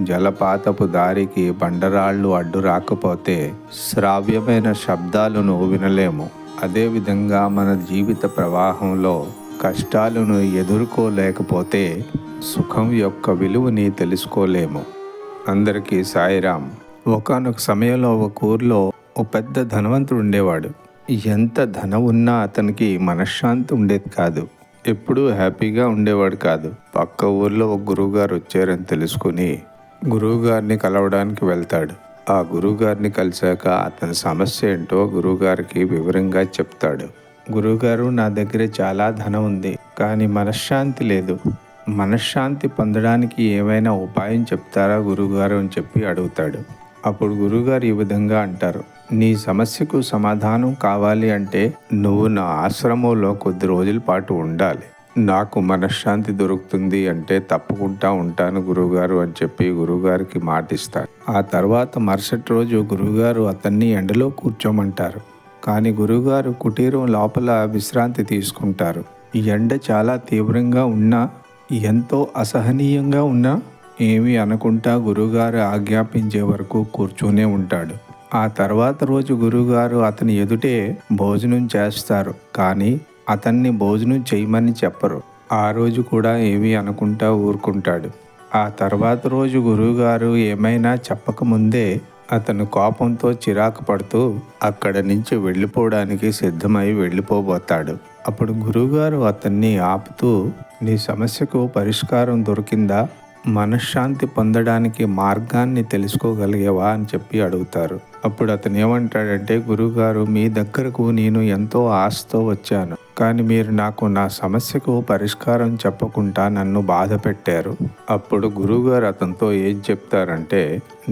జలపాతపు దారికి బండరాళ్ళు అడ్డు రాకపోతే శ్రావ్యమైన శబ్దాలను వినలేము. అదేవిధంగా మన జీవిత ప్రవాహంలో కష్టాలను ఎదుర్కోలేకపోతే సుఖం యొక్క విలువని తెలుసుకోలేము. అందరికీ సాయిరామ్ ఒకనొక సమయంలో ఒక ఊర్లో ఓ పెద్ద ధనవంతుడు ఉండేవాడు. ఎంత ధనం ఉన్నా అతనికి మనశ్శాంతి ఉండేది కాదు. ఎప్పుడూ హ్యాపీగా ఉండేవాడు కాదు. పక్క ఊర్లో ఒక గురువుగారు వచ్చారని తెలుసుకుని గురువుగారిని కలవడానికి వెళ్తాడు. ఆ గురువుగారిని కలిశాక అతని సమస్య ఏంటో గురువుగారికి వివరంగా చెప్తాడు. గురువుగారు నా దగ్గర చాలా ధనం ఉంది కానీ మనశ్శాంతి లేదు. మనశ్శాంతి పొందడానికి ఏమైనా ఉపాయం చెప్తారా గురువుగారు అని చెప్పి అడుగుతాడు. అప్పుడు గురువుగారు ఈ విధంగా అంటారు. నీ సమస్యకు సమాధానం కావాలి అంటే నువ్వు నా ఆశ్రమంలో కొద్ది రోజుల పాటు ఉండాలి. నాకు మనశ్శాంతి దొరుకుతుంది అంటే తప్పకుండా ఉంటాను గురువుగారు అని చెప్పి గురువుగారికి మాటిస్తారు ఆ తర్వాత మరుసటి రోజు గురువుగారు అతన్ని ఎండలో కూర్చోమంటారు. కానీ గురువుగారు కుటీరం లోపల విశ్రాంతి తీసుకుంటారు. ఈ ఎండ చాలా తీవ్రంగా ఉన్నా ఎంతో అసహనీయంగా ఉన్నా ఏమి అనకుండా గురువుగారు ఆజ్ఞాపించే వరకు కూర్చొనే ఉంటాడు. ఆ తర్వాత రోజు గురువుగారు అతని ఎదుటే భోజనం చేస్తారు. కానీ అతన్ని భోజనం చేయమని చెప్పరు. ఆ రోజు కూడా ఏమీ అనుకుంటా ఊరుకుంటాడు. ఆ తర్వాత రోజు గురువుగారు ఏమైనా చెప్పకముందే అతను కోపంతో చిరాకు పడుతూ అక్కడ నుంచి వెళ్ళిపోవడానికి సిద్ధమై వెళ్ళిపోబోతాడు. అప్పుడు గురువుగారు అతన్ని ఆపుతూ నీ సమస్యకు పరిష్కారం దొరికిందా? మనశ్శాంతి పొందడానికి మార్గాన్ని తెలుసుకోగలిగేవా? అని చెప్పి అడుగుతారు. అప్పుడు అతను ఏమంటాడంటే గురువుగారు మీ దగ్గరకు నేను ఎంతో ఆశతో వచ్చాను. కానీ మీరు నాకు నా సమస్యకు పరిష్కారం చెప్పకుండా నన్ను బాధ పెట్టారు. అప్పుడు గురువుగారు అతనితో ఏం చెప్తారంటే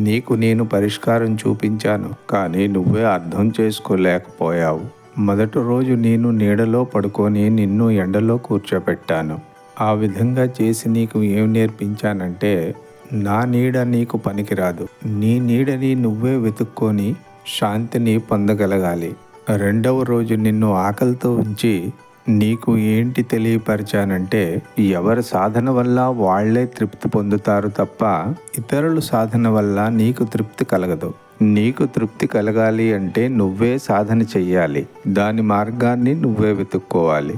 నీకు నేను పరిష్కారం చూపించాను కానీ నువ్వే అర్థం చేసుకోలేకపోయావు. మొదటి రోజు నేను నీడలో పడుకొని నిన్ను ఎండలో కూర్చోపెట్టాను ఆ విధంగా చేసి నీకు ఏం నేర్పించానంటే నా నీడ నీకు పనికిరాదు. నీ నీడని నువ్వే వెతుక్కొని శాంతిని పొందగలగాలి. రెండవ రోజు నిన్ను ఆకలితో ఉంచి నీకు ఏంటి తెలియపరిచానంటే ఎవరి సాధన వల్ల వాళ్ళే తృప్తి పొందుతారు తప్ప ఇతరుల సాధన వల్ల నీకు తృప్తి కలగదు. నీకు తృప్తి కలగాలి అంటే నువ్వే సాధన చెయ్యాలి. దాని మార్గాన్ని నువ్వే వెతుక్కోవాలి.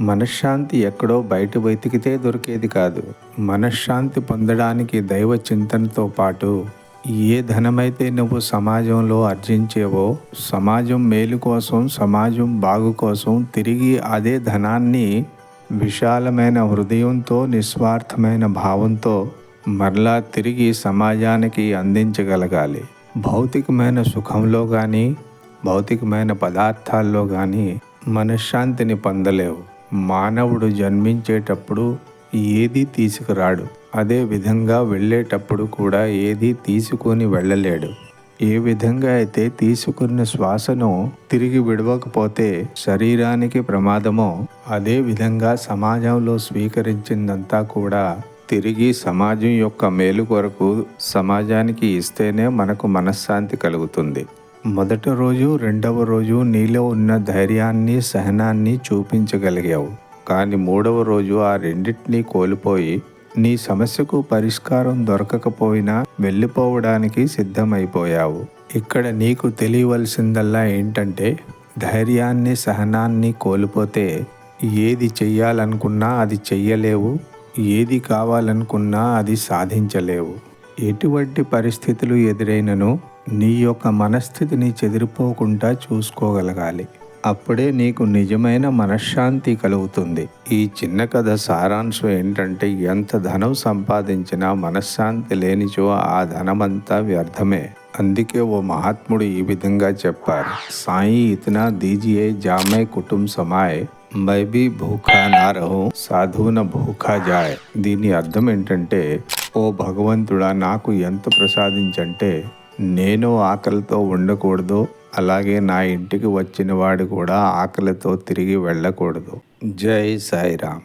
మనశ్శాంతి ఎక్కడో బయట వెతికితే దొరికేది కాదు. మనశ్శాంతి పొందడానికి దైవ చింతనతో పాటు ఏ ధనమైతే నువ్వు సమాజంలో ఆర్జించేవో సమాజం మేలు కోసం సమాజం బాగు కోసం తిరిగి అదే ధనాన్ని విశాలమైన హృదయంతో నిస్వార్థమైన భావంతో మరలా తిరిగి సమాజానికి అందించగలగాలి. భౌతికమైన సుఖంలో కానీ భౌతికమైన పదార్థాల్లో కానీ మనశ్శాంతిని పొందలేవు. మానవుడు జన్మించేటప్పుడు ఏదీ తీసుకురాడు. అదే విధంగా వెళ్ళేటప్పుడు కూడా ఏదీ తీసుకొని వెళ్ళలేడు. ఏ విధంగా అయితే తీసుకున్న శ్వాసను తిరిగి విడవకపోతే శరీరానికి ప్రమాదమో అదే విధంగా సమాజంలో స్వీకరించిందంతా కూడా తిరిగి సమాజం యొక్క మేలు కొరకు సమాజానికి ఇస్తేనే మనకు మనశ్శాంతి కలుగుతుంది. మొదటి రోజు రెండవ రోజు నీలో ఉన్న ధైర్యాన్ని సహనాన్ని చూపించగలిగావు. కానీ మూడవ రోజు ఆ రెండింటినీ కోల్పోయి నీ సమస్యకు పరిష్కారం దొరకకపోయినా వెళ్ళిపోవడానికి సిద్ధమైపోయావు. ఇక్కడ నీకు తెలియవలసిందల్లా ఏంటంటే ధైర్యాన్ని సహనాన్ని కోల్పోతే ఏది చెయ్యాలనుకున్నా అది చెయ్యలేవు ఏది కావాలనుకున్నా అది సాధించలేవు. ఎటువంటి పరిస్థితులు ఎదురైనను నీ యొక్క మనస్థితిని చెదిరిపోకుండా చూసుకోగలగాలి. అప్పుడే నీకు నిజమైన మనశ్శాంతి కలుగుతుంది. ఈ చిన్న కథ సారాంశం ఏంటంటే ఎంత ధనం సంపాదించినా మనశ్శాంతి లేనిచో ఆ ధనమంతా వ్యర్థమే. అందుకే ఓ మహాత్ముడు ఈ విధంగా చెప్పారు. సాయి ఇతనా దీజియే జామే కుటుంబ సమాయ్ మై బి భూఖా నా రహు సాధువున భూఖా జాయ్. దీని అర్థం ఏంటంటే ఓ భగవంతుడా నాకు ఎంత ప్రసాదించంటే నేను ఆకలితో ఉండకూడదు అలాగే నా ఇంటికి వచ్చిన వాడు కూడా ఆకలితో తిరిగి వెళ్ళకూడదు. జై సాయిరామ్.